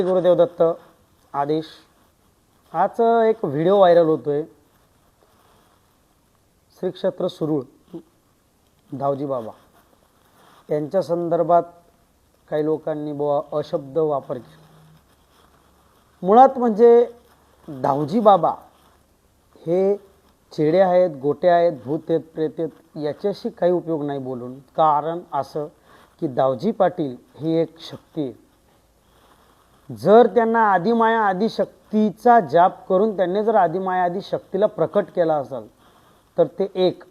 गुरुदेव दत्त आदेश. आज एक व्हिडिओ व्हायरल होतोय. श्री क्षेत्र सुरूळ धावजी बाबा. यांच्या संदर्भात काही लोकांनी बुवा अशब्द वापर केला. मुळात म्हणजे धावजी बाबा हे चेडे आहेत गोटे आहेत भूत आहेत प्रेत आहेत याच्याशी काही उपयोग नाही बोलून. कारण असं की दावजी पाटील ही एक शक्ती आहे जर त्यांना आदिमाया आदिशक्तीचा जाप करून त्यांनी जर आदिमाया आदिशक्तीला प्रकट केला असेल तर ते एक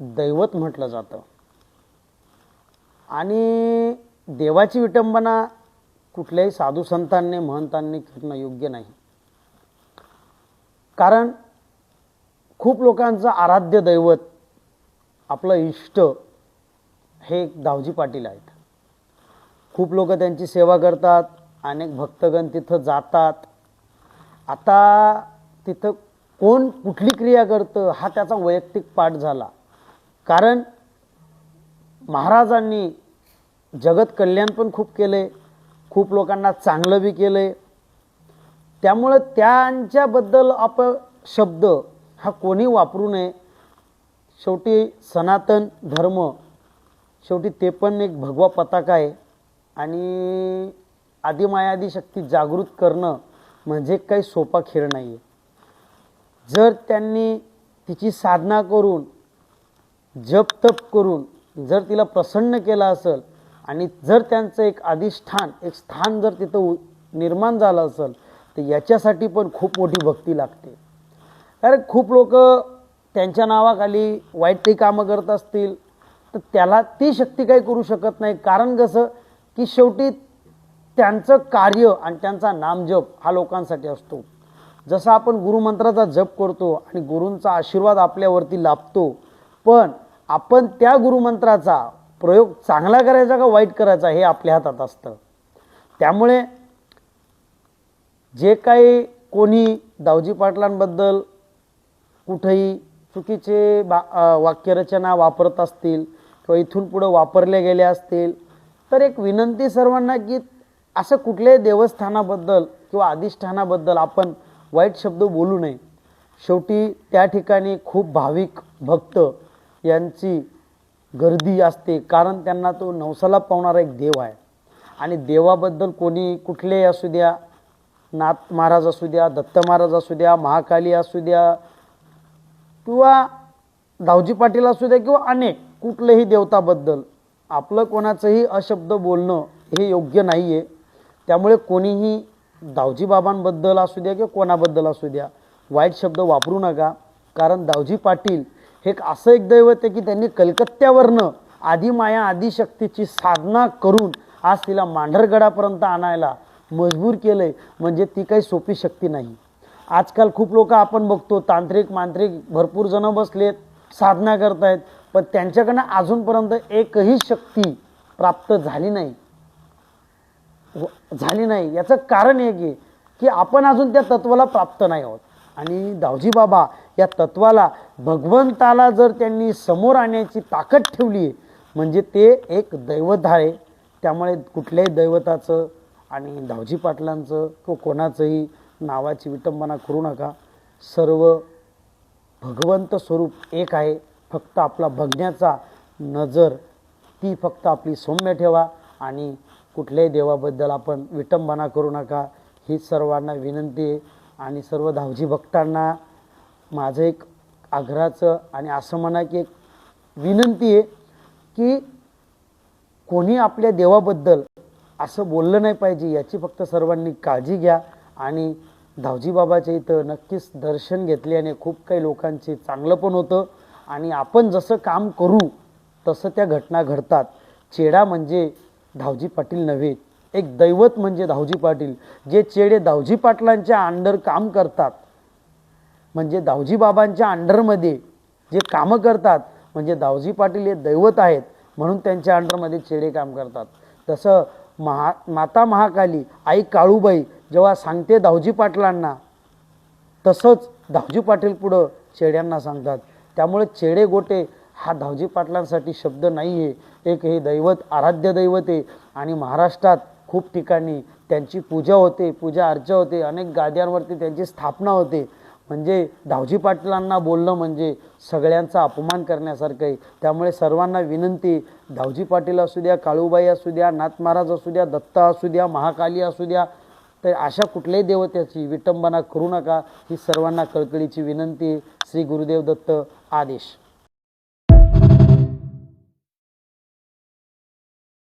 दैवत म्हटलं जातं. आणि देवाची विटंबना कुठल्याही साधू संतांनी महंतांनी करणं योग्य नाही. कारण खूप लोकांचं आराध्य दैवत आपलं इष्ट हे दावजी पाटील आहेत. खूप लोक त्यांची सेवा करतात अनेक भक्तगण तिथं जातात. आता तिथं कोण कुठली क्रिया करतं हा त्याचा वैयक्तिक पाठ झाला. कारण महाराजांनी जगत कल्याण पण खूप केले खूप लोकांना चांगलं बी केलं त्यामुळं त्यांच्याबद्दल आप शब्द हा कोणी वापरू नये. शेवटी सनातन धर्म शेवटी ते पण एक भगवा पताका आहे. आणि आदिमायादी शक्ती जागृत करणं म्हणजे काही सोपा खेळ नाही आहे जर त्यांनी तिची साधना करून जप तप करून जर तिला प्रसन्न केलं असेल आणि जर त्यांचं एक अधिष्ठान एक स्थान जर तिथं उ- निर्माण झालं असेल तर याच्यासाठी पण खूप मोठी भक्ती लागते. कारण खूप लोक त्यांच्या नावाखाली वाईट ते कामं करत असतील तर त्याला ती शक्ती काही करू शकत नाही. कारण कसं की शेवटी त्यांचं कार्य आणि त्यांचा नामजप हा लोकांसाठी असतो. जसं आपण गुरुमंत्राचा जप करतो आणि गुरूंचा आशीर्वाद आपल्यावरती लाभतो पण आपण त्या गुरुमंत्राचा प्रयोग चांगला करायचा का वाईट करायचा हे आपल्या हातात असतं. त्यामुळे जे काही कोणी दावजी पाटलांबद्दल कुठेही चुकीचे बा वाक्यरचना वापरत असतील किंवा इथून पुढं वापरल्या गेल्या असतील तर एक विनंती सर्वांना की असं कुठल्याही देवस्थानाबद्दल किंवा अधिष्ठानाबद्दल आपण वाईट शब्द बोलू नये. शेवटी त्या ठिकाणी खूप भाविक भक्त यांची गर्दी असते. कारण त्यांना तो नवसाला पावणारा एक देव आहे. आणि देवाबद्दल कोणी कुठलेही असू द्या नाथ महाराज असू द्या दत्त महाराज असू द्या महाकाली असू द्या किंवा दावजी पाटील असू द्या किंवा अनेक कुठल्याही देवताबद्दल आपलं कोणाचंही अशब्द बोलणं हे योग्य नाही आहे त्यामुळे कोणीही दावजी बाबांबद्दल असू द्या किंवा कोणाबद्दल असू द्या वाईट शब्द वापरू नका. कारण दावजी पाटील हे एक असं एक दैवत आहे की त्यांनी कलकत्त्यावरनं आदिमाया आदिशक्तीची साधना करून आज तिला मांढरगडापर्यंत आणायला मजबूर केलं आहे म्हणजे ती काही सोपी शक्ती नाही. आजकाल खूप लोक आपण बघतो तांत्रिक मांत्रिक भरपूर जण बसलेत साधना करतायत. पण त्यांच्याकडनं अजूनपर्यंत एकही शक्ती प्राप्त झाली नाही. झाली नाही. याचं कारण हे की की आपण अजून त्या तत्वाला प्राप्त नाही आहोत. आणि दावजी बाबा या तत्वाला भगवंताला जर त्यांनी समोर आणण्याची ताकद ठेवली म्हणजे ते एक दैवत आहे. त्यामुळे कुठल्याही दैवताचं आणि दावजी पाटलांचं किंवा कोणाचंही नावाची विटंबना करू नका. सर्व भगवंत स्वरूप एक आहे. फक्त आपला बघण्याचा नजर ती फक्त आपली सौम्य ठेवा आणि कुठल्याही देवाबद्दल आपण विटंबना करू नका. हीच सर्वांना विनंती आहे. आणि सर्व धावजी भक्तांना माझं एक आग्रहाचं आणि असं म्हणा की एक विनंती आहे की कोणी आपल्या देवाबद्दल असं बोललं नाही पाहिजे याची फक्त सर्वांनी काळजी घ्या. आणि धावजी बाबाच्या इथं नक्कीच दर्शन घेतल्याने खूप काही लोकांचे चांगलं पण होतं. आणि आपण जसं काम करू तसं त्या घटना घडतात. चेडा म्हणजे धावजी पाटील नव्हे. एक दैवत म्हणजे धावजी पाटील जे चेडे धावजी पाटलांच्या अंडर काम करतात. म्हणजे दावजी बाबांच्या अंडरमध्ये जे कामं करतात म्हणजे दावजी पाटील हे दैवत आहेत म्हणून त्यांच्या अंडरमध्ये चेडे काम करतात. तसं महा माता महाकाली आई काळूबाई जेव्हा सांगते दावजी पाटलांना तसंच दावजी पाटील पुढं चेड्यांना सांगतात. त्यामुळे चेडे गोटे हा धावजी पाटलांसाठी शब्द नाही आहे एक हे दैवत आराध्य दैवत आहे. आणि महाराष्ट्रात खूप ठिकाणी त्यांची पूजा होते पूजा अर्चा होते अनेक गाद्यांवरती त्यांची स्थापना होते. म्हणजे धावजी पाटलांना बोलणं म्हणजे सगळ्यांचा अपमान करण्यासारखं आहे. त्यामुळे सर्वांना विनंती धावजी पाटील असू द्या काळूबाई असू द्या नाथ महाराज असू द्या दत्ता असू द्या महाकाली असू द्या तर अशा कुठल्याही देवतेची विटंबना करू नका. ही सर्वांना कळकळीची विनंती आहे. श्री गुरुदेव दत्त आदेश.